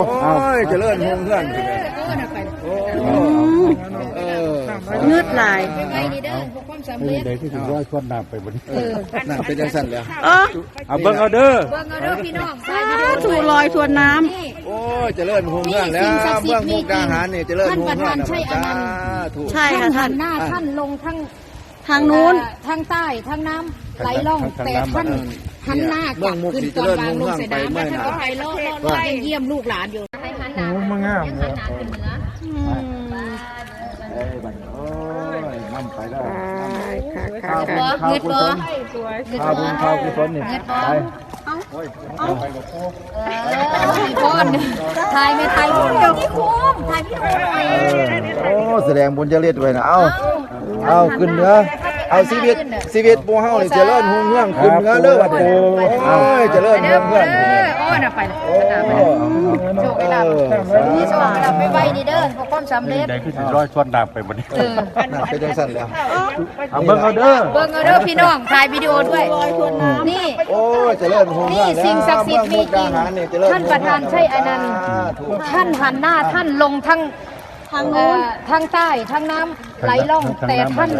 โอ้ยเจริญฮงเพื่อนสิแม่โอ้เออเงืดหลาย ไปดีเด้อพวกความสำไม่เร็จ ได้ที่ถึงร้อยคนน้ำไปบนนี้เออน่าเป็นจังสั่นแล้วเออเอาเบิ่งเอาเด้อเบิ่งเอาเด้อพี่น้องสายสาวิดีโอถูลอยทวนน้นี่ โอ้ยเจริญฮงเพื่อนแล้วเมืองมุกดาหารนี่เจริญฮงเพื่อนท่านประธานชัยอนันต์ ถูกำใช่ท่าค่ะนท่านหันหน้าท่านลงทั้งทางนู้น เอ่อทางใต้ทางน้ำไหลล่องแต่ท่าน หันหน้ากลับขึ้นก่อนวางลงเสยน้ำแล้วท่านก็ไปเลาะเลาะเลาะเยี่ยมลูกหลานอยู่ให้หันหน้าโอ้มางามยังเลหัยนหน้าขึ้นเหนืออืมเอ้ยบัดนี้โอ้ยน้ำไปแล้วค่ะข้าวค่ะบุญข้าวกุศลเงินข้าวบ่บุญข้าวกุศลนี่ไปเอาเอาไปกับพวกเออพี่พรถ่ายไม่ถ่ายเดี๋ยวพี่คุ้มถ่ายพี่คุ้มหน่อยโอ้แสดงบุญเจริญด้วยนะ เอาเอาขึ้นเหนือ เอาชีวิตชีวิตปูเฮานี่เจริญฮงเพื่อนขึ้นเหนือเด้อโอ้ยเจริญฮงเพื่อนเออโอ้ยน่ะไปเลยโอ้โชคดีลาพี่โชคดีลาไปไวดีเด้อพวกความสำเร็จได้ที่ถึงร้อยคนน้ำไปบนนี้เออน่าเป็นจังสั่นแล้วเอาเบิ่งเอาเด้อเบิ่งเอาเด้อพี่น้องถ่ายวิดีโอด้วยนี่โอ้ยเจริญฮงเพื่อนนี่สิ่งศักดิ์สิทธิ์มีจริงท่านประธานชัยอนันต์ถูกท่านหันหน้าท่านลงทั้ง ทางเอ่นู้นอทางใต้ทางน้ำไหลล่องแต่ท่าน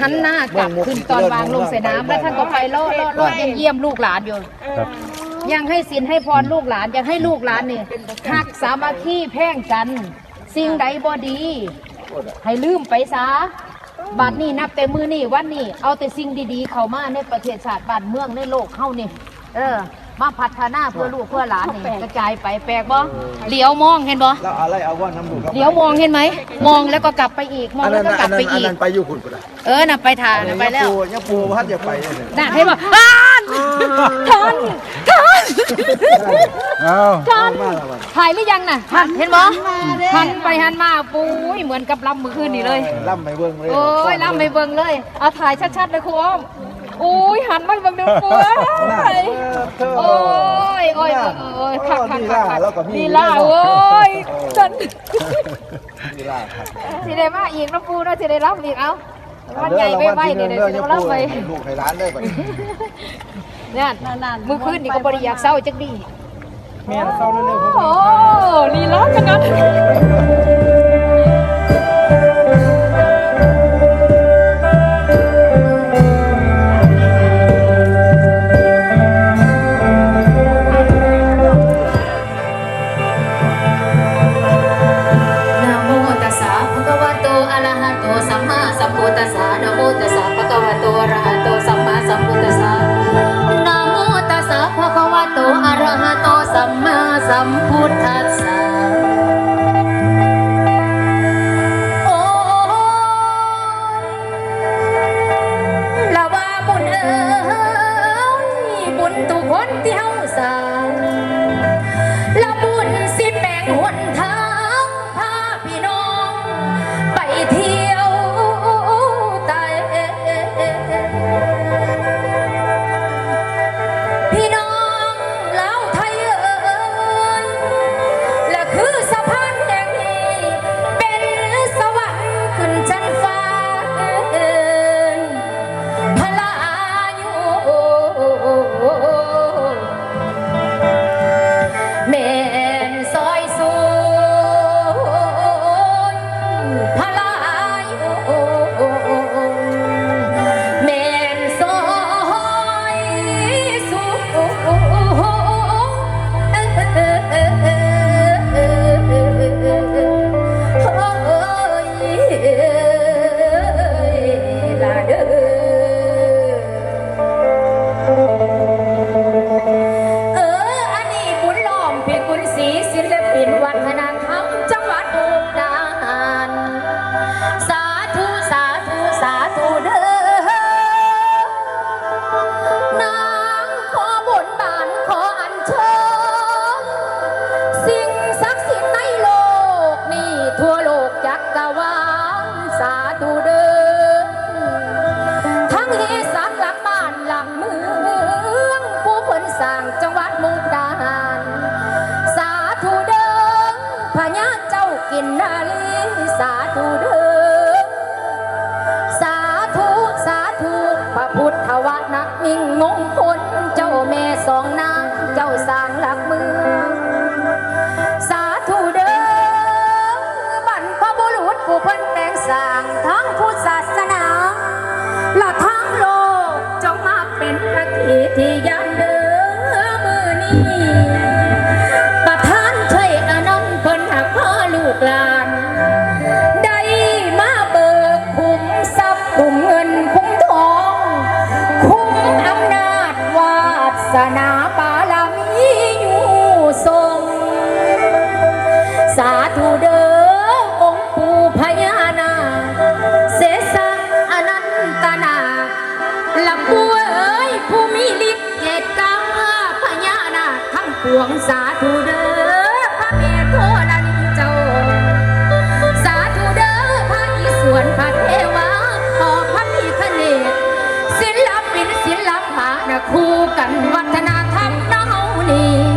หันหน้ากลับขึ้นตอนวางลงใส่น้ำแล้วท่านก็ไปเลาะเลาะเลาะยังเยี่ยมลูกหลานอยู่ ครับ ยังให้สินให้พรลูกหลานยังให้ลูกหลานนี่หักสามัคคีแพ่งกัน สิ่งใดบ่ดี ให้ลืมไปซะบัดนี้นับแต่มือนี่วันนี้เอาแต่สิ่งดีๆ เข้ามาในประเทศชาติบ้านเมืองในโลกเข้านี่ เออ มาพัฒนาเพื่อลูกเพื่อหลานนี่กระจายไปแปลกบ่เหลียวมองเห็นบ่แล้วอะไรเอาว่าน้ำดูครับเหลียวมองเห็นไหม มองแล้วก็กลับไปอีก มองอันแล้นั้วนก็กอัลันบนั้ไปนอันอีก นั้นไปอยู่คุณก็ได้เออน่ะไปทานน่ะไปแล้วยังปูพัดอย่าไปเลยน่ะเห็นบ่ท่านท่านท่านเอาท่านถ่ายหรือยังน่ะท่านเห็นบ่หันไปหันมาปุ้ยเหมือนกับลำเมื่อคืนนี่เลย ล่ำไปเบิ้งเลยโอ้ยลำไปเบิ่งเลย เอาถ่ายชัดๆเลยครูอ้อมโอ้ยหันมาเบิ่งดูปุ้ยโอ้ยโอ้ยโอ้ยคักคักคักคักลีลาโอ้ยจนลีลาครับสิได้มาอีกน้ำปูเนาะสิได้รับอีกเอ้าวันใหญ่ไปไปเดี๋ยวเดี๋ยวสิได้รับไปลูกให้ร้านได้ป่ะเนี่ยมือคืนนี่ก็บริอยากเศร้าจักดีแม่เข้าเร็วโอ้ลีลาขนาดนะ ทั้งพุทธศาสนาและทั้งโลกจงมาเป็นพระเกียรติยานเดือมือนี้ ผู้เอ๋ยผู้มีฤทธิ์เดชกล้าพญานาคทั้งปวงสาธุเด้อพระเมธโทนันเจ้า สาธุเด้อพระอิศวรพระเทวาขอพระพิฆเนศศิลปินศิลปะนะคู่กันวัฒนธรรมเฮานี่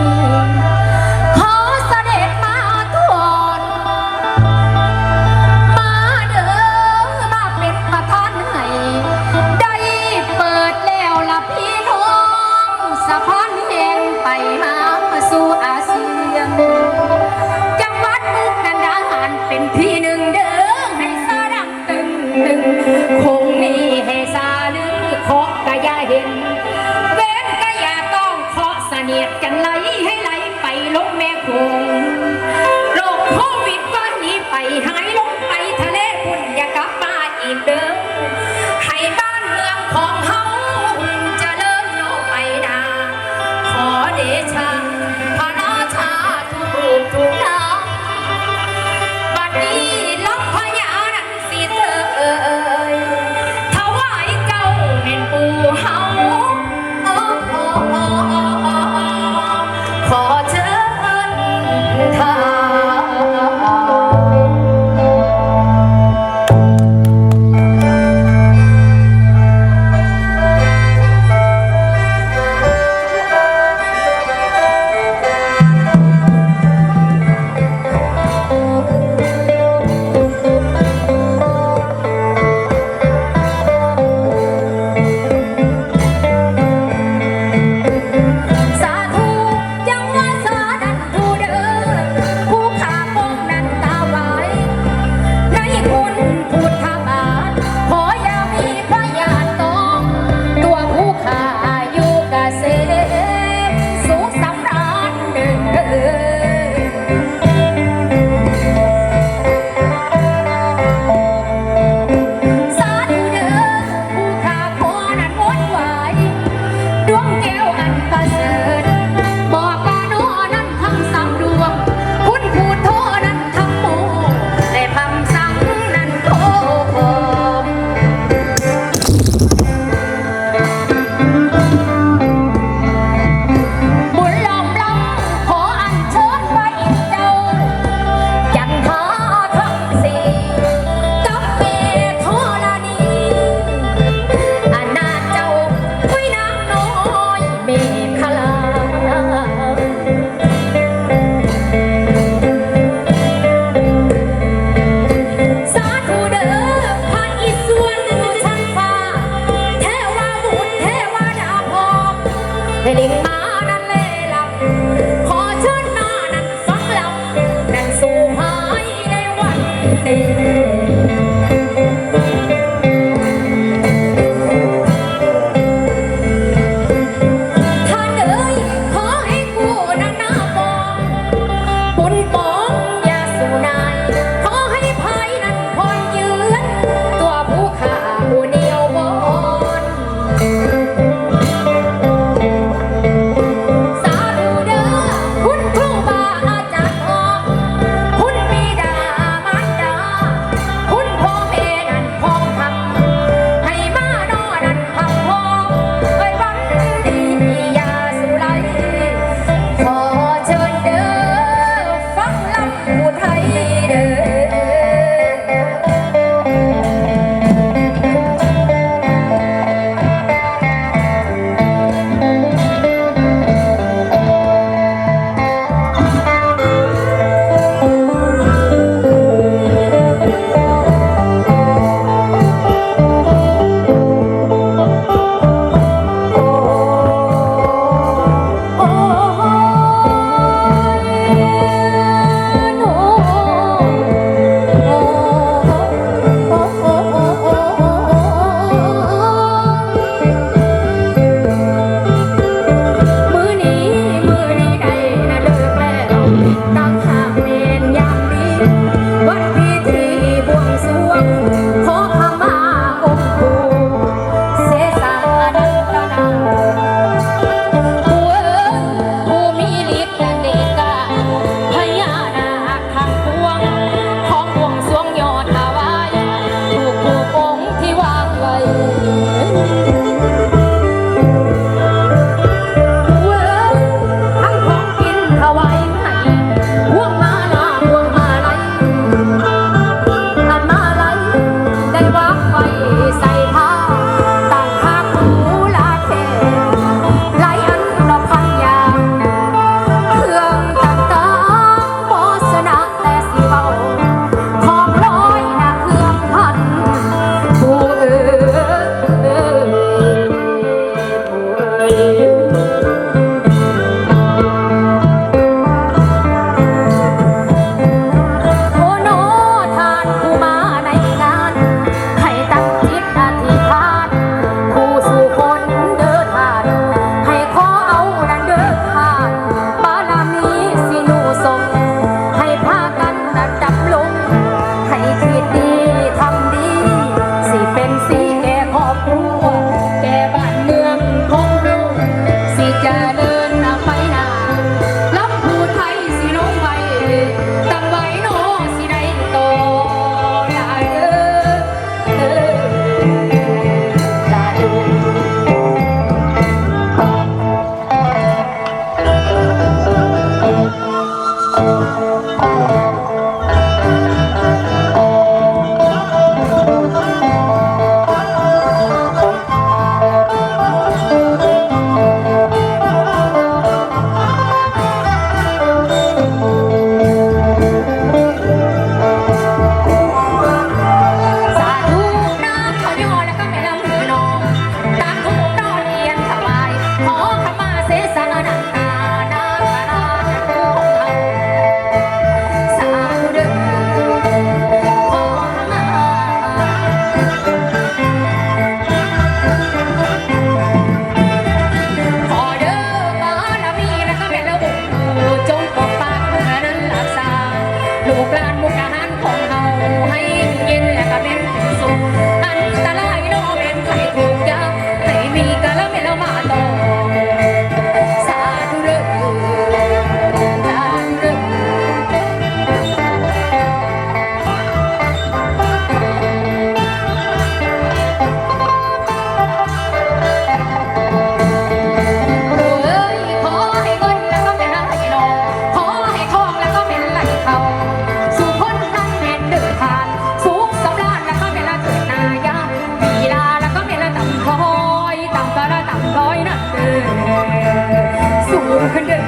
근데